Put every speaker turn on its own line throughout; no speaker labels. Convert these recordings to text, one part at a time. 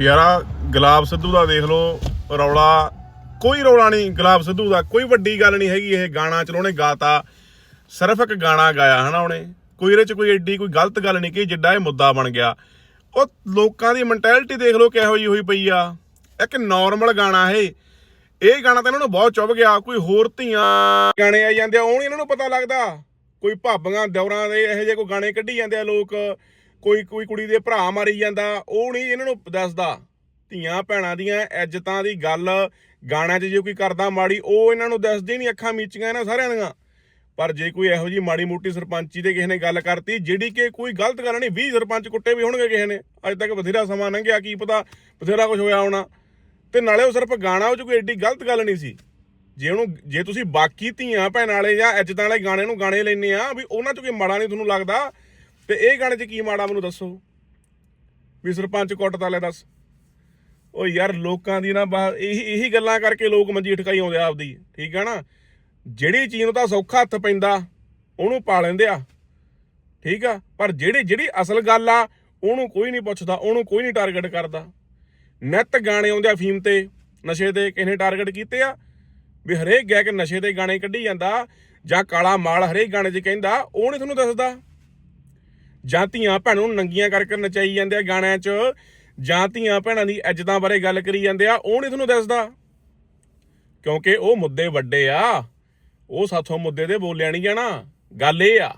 ਯਾਰਾ ਗੁਲਾਬ ਸਿੱਧੂ ਦਾ ਦੇਖ ਲਓ, ਰੌਲਾ, ਕੋਈ ਰੌਲਾ ਨਹੀਂ ਗੁਲਾਬ ਸਿੱਧੂ ਦਾ, ਕੋਈ ਵੱਡੀ ਗੱਲ ਨਹੀਂ ਹੈਗੀ ਇਹ ਗਾਣਾ ਚਲੋ ਉਹਨੇ ਗਾਤਾ, ਸਿਰਫ ਇੱਕ ਗਾਣਾ ਗਾਇਆ ਹਨਾ ਉਹਨੇ, ਕੋਈ ਇਹਦੇ ਚ ਕੋਈ ਐਡੀ ਕੋਈ ਗਲਤ ਗੱਲ ਨਹੀਂ ਕਿ ਜਿੱਡਾ ਇਹ ਮੁੱਦਾ ਬਣ ਗਿਆ। ਉਹ ਲੋਕਾਂ ਦੀ ਮੈਂਟੈਲਿਟੀ ਦੇਖ ਲਓ ਕਿਹੋ ਜਿਹੀ ਹੋਈ ਪਈ ਆ, ਇੱਕ ਨਾਰਮਲ ਗਾਣਾ ਇਹ ਇਹ ਗਾਣਾ ਤਾਂ ਇਹਨਾਂ ਨੂੰ ਬਹੁਤ ਚੁੱਭ ਗਿਆ, ਕੋਈ ਹੋਰ ਧੀਆਂ ਗਾਣੇ ਆ ਜਾਂਦੇ ਆ, ਉਹ ਨਹੀਂ ਇਹਨਾਂ ਨੂੰ ਪਤਾ ਲੱਗਦਾ, ਕੋਈ ਭਾਬੀਆਂ ਦੌਰਾਂ ਦੇ ਇਹੋ ਜਿਹੇ ਕੋਈ ਗਾਣੇ ਕੱਢੀ ਜਾਂਦੇ ਆ ਲੋਕ ਕੋਈ ਕੋਈ ਕੁੜੀ ਦੇ ਭਰਾ ਮਾਰੀ ਜਾਂਦਾ, ਉਹ ਨਹੀਂ ਇਹਨਾਂ ਨੂੰ ਦੱਸਦਾ। ਧੀਆਂ ਭੈਣਾਂ ਦੀਆਂ ਇੱਜ਼ਤਾਂ ਦੀ ਗੱਲ ਗਾਣਿਆਂ 'ਚ ਜੇ ਕੋਈ ਕਰਦਾ ਮਾੜੀ, ਉਹ ਇਹਨਾਂ ਨੂੰ ਦੱਸਦੀ ਨਹੀਂ ਅੱਖਾਂ ਮੀਚੀਆਂ ਇਹਨਾਂ ਸਾਰਿਆਂ ਦੀਆਂ। ਪਰ ਜੇ ਕੋਈ ਇਹੋ ਜੀ ਮਾੜੀ ਮੋਟੀ ਸਰਪੰਚੀ ਦੇ ਕਿਸੇ ਨੇ ਗੱਲ ਕਰਤੀ, ਜਿਹੜੀ ਕਿ ਕੋਈ ਗਲਤ ਗੱਲ ਨਹੀਂ 20 ਸਰਪੰਚ ਕੁੱਟੇ ਵੀ ਹੋਣਗੇ ਕਿਸੇ ਨੇ। ਅੱਜ ਤੱਕ ਬਥੇਰਾ ਸਮਾਂ ਲੰਘਿਆ, ਕੀ ਪਤਾ ਬਥੇਰਾ ਕੁਝ ਹੋਇਆ ਹੋਣਾ। ਤੇ ਨਾਲੇ ਉਹ ਸਿਰਫ ਗਾਣਾ ਉਹ 'ਚ ਕੋਈ ਐਡੀ ਗਲਤ ਗੱਲ ਨਹੀਂ ਸੀ। ਜੇ ਉਹਨੂੰ, ਜੇ ਤੁਸੀਂ ਬਾਕੀ ਧੀਆਂ ਭੈਣਾਂ ਵਾਲੇ ਜਾਂ ਇੱਜ਼ਤਾਂ ਵਾਲੇ ਗਾਣੇ ਨੂੰ ਗਾਣੇ ਲੈਨੇ ਆ, ਵੀ ਉਹਨਾਂ 'ਚ ਕੋਈ ਮਾੜਾ ਨਹੀਂ ਤੁਹਾਨੂੰ ਲੱਗਦਾ ਤੇ ਇਹ ਗਾਣੇ 'ਚ ਕੀ ਮਾੜਾ ਮੈਨੂੰ ਦੱਸੋ? ਵੀ ਸਰਪੰਚ ਕੁੱਟਦਾ ਲੈ ਦੱਸ ਉਹ ਯਾਰ ਲੋਕਾਂ ਦੀ ਨਾ ਬਾ, ਇਹੀ ਇਹੀ ਗੱਲਾਂ ਕਰਕੇ ਲੋਕ ਮੰਜੀ ਠਕਾਈ ਆਉਂਦੇ ਆ ਆਪਦੀ, ਠੀਕ ਆ ਨਾ? ਜਿਹੜੀ ਚੀਜ਼ ਨੂੰ ਤਾਂ ਸੌਖਾ ਹੱਥ ਪੈਂਦਾ, ਉਹਨੂੰ ਪਾ ਲੈਂਦੇ ਆ, ਠੀਕ ਆ? ਪਰ ਜਿਹੜੀ ਜਿਹੜੀ ਅਸਲ ਗੱਲ ਆ, ਉਹਨੂੰ ਕੋਈ ਨਹੀਂ ਪੁੱਛਦਾ, ਉਹਨੂੰ ਕੋਈ ਨਹੀਂ ਟਾਰਗੇਟ ਕਰਦਾ। ਨਿੱਤ ਗਾਣੇ ਆਉਂਦੇ ਆ ਫੀਮ ਤੇ, ਨਸ਼ੇ ਦੇ ਕਿਸੇ ਟਾਰਗੇਟ ਕੀਤੇ ਆ? ਵੀ ਹਰੇਕ ਗਾਇਕ ਨਸ਼ੇ ਦੇ ਗਾਣੇ ਕੱਢੀ ਜਾਂਦਾ, ਜਾਂ ਕਾਲਾ ਮਾਲ ਹਰੇਕ ਗਾਣੇ 'ਚ ਕਹਿੰਦਾ, ਉਹ ਨਹੀਂ ਤੁਹਾਨੂੰ ਦੱਸਦਾ। ਜਾਂ ਧੀਆਂ ਭੈਣਾਂ ਨੂੰ ਨੰਗੀਆਂ ਕਰਕੇ ਨਚਾਈ ਜਾਂਦੇ ਆ ਗਾਣਿਆਂ 'ਚ, ਜਾਂ ਧੀਆਂ ਭੈਣਾਂ ਦੀ ਇੱਜ਼ਤਾਂ ਬਾਰੇ ਗੱਲ ਕਰੀ ਜਾਂਦੇ ਆ, ਉਹ ਨਹੀਂ ਤੁਹਾਨੂੰ ਦੱਸਦਾ। ਕਿਉਂਕਿ ਉਹ ਮੁੱਦੇ ਵੱਡੇ ਆ, ਉਹ ਸਾਥੋਂ ਮੁੱਦੇ ਦੇ ਬੋਲਿਆ ਨਹੀਂ ਜਾਣਾ। ਗੱਲ ਇਹ ਆ,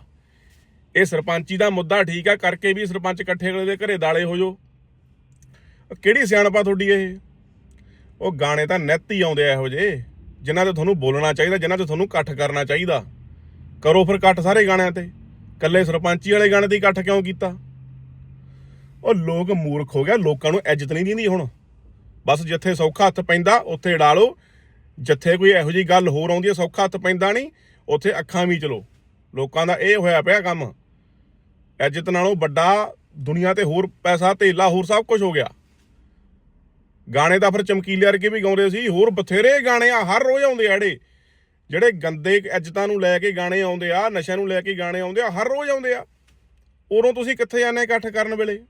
ਇਹ ਸਰਪੰਚੀ ਦਾ ਮੁੱਦਾ ਠੀਕ ਆ, ਕਰਕੇ ਵੀ ਸਰਪੰਚ ਇਕੱਠੇ ਅਗਲੇ ਦੇ ਘਰੇ ਦਾਲੇ ਹੋ ਜੋ ਕਿਹੜੀ ਸਿਆਣਪਾ ਤੁਹਾਡੀ ਇਹ? ਉਹ ਗਾਣੇ ਤਾਂ ਨਿੱਤ ਹੀ ਆਉਂਦੇ ਆ ਇਹੋ ਜੇ ਜਿਨ੍ਹਾਂ ਤੇ ਤੁਹਾਨੂੰ ਬੋਲਣਾ ਚਾਹੀਦਾ, ਜਿਨ੍ਹਾਂ ਤੇ ਤੁਹਾਨੂੰ ਇਕੱਠ ਕਰਨਾ ਚਾਹੀਦਾ। ਕਰੋ ਫਿਰ ਇਕੱਠ ਸਾਰੇ ਗਾਣਿਆਂ ਤੇ। ਕੱਲੇ ਸਰਪੰਚੀ ਵਾਲੇ ਗਾਣੇ 'ਤੇ ਇਕੱਠ ਕਿਉਂ ਕੀਤਾ? ਉਹ ਲੋਕ ਮੂਰਖ ਹੋ ਗਿਆ, ਲੋਕਾਂ ਨੂੰ ਇੱਜ਼ਤ ਨਹੀਂ ਦਿੰਦੀ ਹੁਣ। ਬਸ ਜਿੱਥੇ ਸੌਖਾ ਹੱਥ ਪੈਂਦਾ, ਉੱਥੇ ਡਾਲੋ ਜਿੱਥੇ ਕੋਈ ਇਹੋ ਜੀ ਗੱਲ ਹੋਰ ਆਉਂਦੀ ਹੈ, ਸੌਖਾ ਹੱਥ ਪੈਂਦਾ ਨਹੀਂ, ਉੱਥੇ ਅੱਖਾਂ ਵੀ ਚਲੋ। ਲੋਕਾਂ ਦਾ ਇਹ ਹੋਇਆ ਪਿਆ ਕੰਮ। ਇੱਜ਼ਤ ਨਾਲੋਂ ਵੱਡਾ ਦੁਨੀਆ ਤੇ ਹੋਰ ਪੈਸਾ, ਧੇਲਾ ਹੋਰ ਸਭ ਕੁਝ ਹੋ ਗਿਆ। ਗਾਣੇ ਤਾਂ ਫਿਰ ਚਮਕੀਲੇ ਵਰਗੇ ਵੀ ਗਾਉਂਦੇ ਸੀ, ਹੋਰ ਬਥੇਰੇ ਗਾਣੇ ਆ, ਹਰ ਰੋਜ਼ ਆਉਂਦੇ ਆ ਜਿਹੜੇ ਗੰਦੇ ਇੱਜ਼ਤਾਂ ਨੂੰ ਲੈ ਕੇ ਗਾਣੇ ਆਉਂਦੇ ਆ, ਨਸ਼ਿਆਂ ਨੂੰ ਲੈ ਕੇ ਗਾਣੇ ਆਉਂਦੇ ਆ, ਹਰ ਰੋਜ਼ ਆਉਂਦੇ ਆ, ਉਦੋਂ ਤੁਸੀਂ ਕਿੱਥੇ ਜਾਂਦੇ ਇਕੱਠ ਕਰਨ ਵੇਲੇ?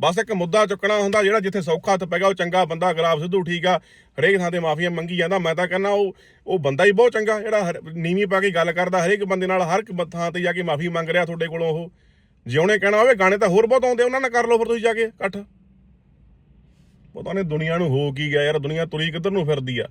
ਬਸ ਇੱਕ ਮੁੱਦਾ ਚੁੱਕਣਾ ਹੁੰਦਾ ਜਿਹੜਾ ਜਿੱਥੇ ਸੌਖਾ ਹੱਥ ਪੈ ਗਿਆ, ਉਹ ਚੰਗਾ ਬੰਦਾ ਗੁਲਾਬ ਸਿੱਧੂ ਠੀਕ ਆ, ਹਰੇਕ ਥਾਂ ਤੇ ਮਾਫੀਆਂ ਮੰਗੀ ਜਾਂਦਾ, ਮੈਂ ਤਾਂ ਕਹਿੰਦਾ ਉਹ ਉਹ ਬੰਦਾ ਹੀ ਬਹੁਤ ਚੰਗਾ, ਜਿਹੜਾ ਹਰ- ਨੀਵੀਂ ਪਾ ਕੇ ਗੱਲ ਕਰਦਾ, ਹਰੇਕ ਬੰਦੇ ਨਾਲ ਹਰ ਇੱਕ ਥਾਂ ਤੇ ਜਾ ਕੇ ਮਾਫੀ ਮੰਗ ਰਿਹਾ ਤੁਹਾਡੇ ਕੋਲੋਂ ਉਹ। ਜੇ ਉਹਨੇ ਕਹਿਣਾ ਹੋਵੇ, ਗਾਣੇ ਤਾਂ ਹੋਰ ਬਹੁਤ ਆਉਂਦੇ, ਉਹਨਾਂ ਨਾਲ ਕਰ ਲਓ ਫਿਰ ਤੁਸੀਂ ਜਾ ਕੇ ਇਕੱਠ। ਪਤਾ ਨਹੀਂ ਦੁਨੀਆ ਨੂੰ ਹੋ ਕੀ ਗਿਆ ਯਾਰ, ਦੁਨੀਆ ਤੁਰੀ ਕਿੱਧਰ ਨੂੰ ਫਿਰਦੀ ਆ।